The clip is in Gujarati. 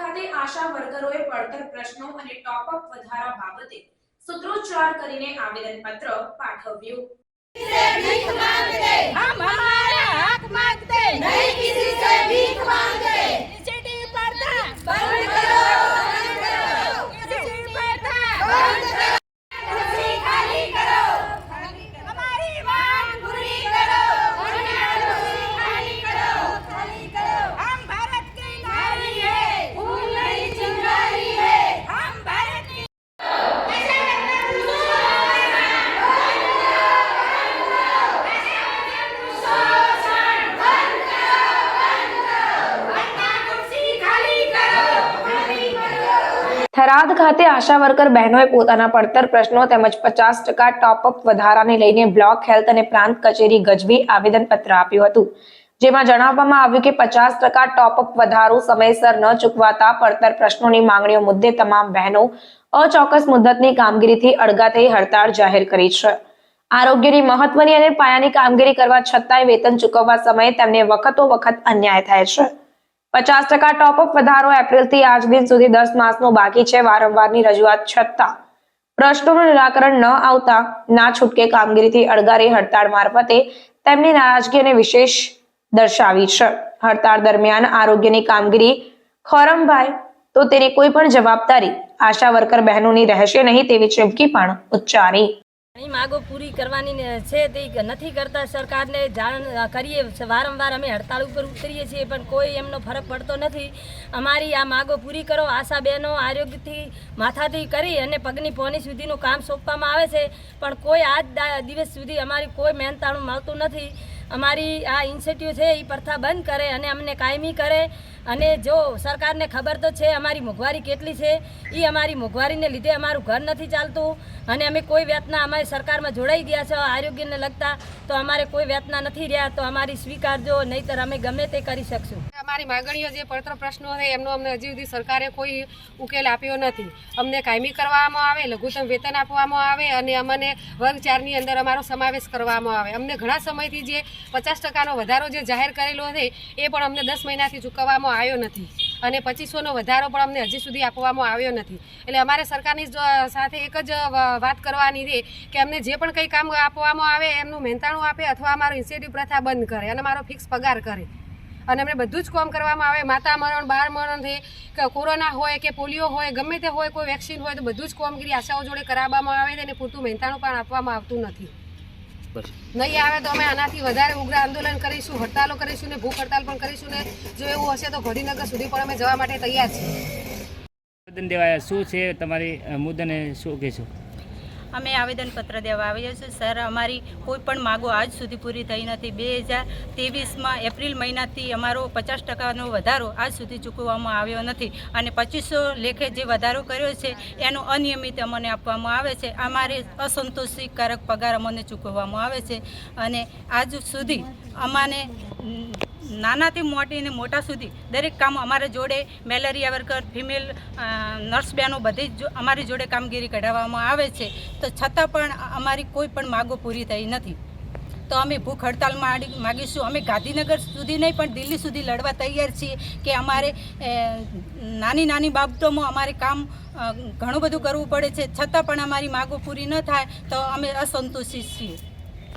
ખાતે આશા વર્કરોએ પડતર પ્રશ્નો અને ટોપઅપ વધારા બાબતે સૂત્રોચ્ચાર કરીને આવેદનપત્ર પાઠવ્યું हम हमारा हक मांगते नहीं किसी से भीख मांगते થરાદ ખાતે આશા વર્કર બહેનોએ પોતાના પડતર પ્રશ્નો તેમજ પચાસ ટકા ટોપઅપ વધારાને લઈને બ્લોક હેલ્થ અને પ્રાંત કચેરી ગજવી આવેદનપત્ર આપ્યું હતું. જેમાં જણાવવામાં આવ્યું કે પચાસ ટકા ટોપઅપ વધારો સમયસર ન ચૂકવાતા પડતર પ્રશ્નોની માંગણીઓ મુદ્દે તમામ બહેનો અચોક્કસ મુદ્દતની કામગીરીથી અડગા થઈ હડતાળ જાહેર કરી છે. આરોગ્યની મહત્વની અને પાયાની કામગીરી કરવા છતાંય વેતન ચૂકવવા સમયે તેમને વખતો વખત અન્યાય થાય છે. પચાસ ટકા ટોપઅપ વધારો એપ્રિલથી આજ દિન સુધી દસ માસનો બાકી છે. વારંવારની રજૂઆત છતાં પ્રશ્નોનું નિરાકરણ ન આવતા ના છૂટકે કામગીરીથી અળગારી હડતાળ મારફતે તેમની નારાજગી અને વિશેષ દર્શાવી છે. હડતાળ દરમિયાન આરોગ્યની કામગીરી ખોરમભાઈ તો તેની કોઈ પણ જવાબદારી આશા વર્કર બહેનોની રહેશે નહીં તેવી ચીમકી પણ ઉચ્ચારી. ઘણી માગો પૂરી કરવાની છે તે નથી કરતા સરકારને જાણ કરીએ વારંવાર અમે હડતાળ ઉપર ઉતરીએ છીએ, પણ કોઈ એમનો ફરક પડતો નથી. અમારી આ માગો પૂરી કરો, આશા બહેનો આરોગ્યથી માથાથી કરી અને પગની પોની સુધીનું કામ સોંપવામાં આવે છે. પણ કોઈ આજ દિવસ સુધી અમારી કોઈ મહેનતાણું મળતું નથી. અમારી આ ઇન્સ્ટિટ્યૂટ છે એ પ્રથા બંધ કરે અને અમને કાયમી કરે. અને જો સરકારને ખબર તો છે, અમારી મોંઘવારી કેટલી છે એ અમારી મોંઘવારીને લીધે અમારું ઘર નથી ચાલતું. અને અમે કોઈ વેતના અમારી સરકારમાં જોડાઈ ગયા છે, આરોગ્યને લગતા, તો અમારે કોઈ વેતના નથી રહ્યા, તો અમારી સ્વીકારજો, નહીતર અમે ગમે તે કરી શકશું. અમારી માંગણીઓ જે પડતર પ્રશ્નો છે, એમનો અમને હજી સુધી સરકારે કોઈ ઉકેલ આપ્યો નથી. અમને કાયમી કરવામાં આવે, લઘુત્તમ વેતન આપવામાં આવે અને અમને વર્ગ ચારની અંદર અમારો સમાવેશ કરવામાં આવે. અમને ઘણા સમયથી જે પચાસ ટકાનો વધારો જે જાહેર કરેલો છે, એ પણ અમને દસ મહિનાથી ચૂકવવામાં આવ્યો નથી. અને પચીસોનો વધારો પણ અમને હજી સુધી આપવામાં આવ્યો નથી. એટલે અમારે સરકારની સાથે એક જ વાત કરવાની છે કે અમને જે પણ કંઈ કામ આપવામાં આવે, એમનું મહેનતાણું આપે અથવા અમારો ઇન્સેન્ટિવ પ્રથા બંધ કરે અને અમારો ફિક્સ પગાર કરે. અને અમને બધું જ કામ કરવામાં આવે. માતા મરણ બાળ મરણ છે કે કોરોના હોય કે પોલિયો હોય ગમે તે હોય કોઈ વેક્સિન હોય તો બધું જ કામગીરી આશાઓ જોડે કરાવવામાં આવે છે અને પૂરતું મહેનતાણું પણ આપવામાં આવતું નથી. નહીં આવે તો અમે આનાથી વધારે ઉગ્ર આંદોલન કરીશું હડતાલો કરીશું ને ભૂખ હડતાલ પણ કરીશું ને જો એવું હશે તો ગાંધીનગર સુધી પણ અમે જવા માટે તૈયાર છીએ. દેવાયા શું છે તમારી મુદ્દાને શું કહેશો? અમે આવેદનપત્ર દેવા આવ્યા છીએ. સર, અમારી કોઈ પણ માગો આજ સુધી પૂરી થઈ નથી. બે હજાર ત્રેવીસમાં એપ્રિલ મહિનાથી અમારો પચાસ ટકાનો વધારો આજ સુધી ચૂકવવામાં આવ્યો નથી અને પચીસો લેખે જે વધારો કર્યો છે, એનો અનિયમિત અમને આપવામાં આવે છે. અમારે અસંતોષકારક પગાર અમને ચૂકવવામાં આવે છે અને આજ સુધી અમાને નાનાથી મોટી ને મોટા સુધી દરેક કામ અમારા જોડે મેલેરિયા વર્કર, ફિમેલ નર્સ બહેનો બધી જ અમારી જોડે કામગીરી કઢાવવામાં આવે છે. તો છતાં પણ અમારી કોઈ પણ માગો પૂરી થઈ નથી. તો અમે ભૂખ હડતાલ માગીશું. અમે ગાંધીનગર સુધી નહીં, પણ દિલ્હી સુધી લડવા તૈયાર છીએ કે અમારે નાની નાની બાબતોમાં અમારે કામ ઘણું બધું કરવું પડે છે. છતાં પણ અમારી માગો પૂરી ન થાય તો અમે અસંતોષિત છીએ.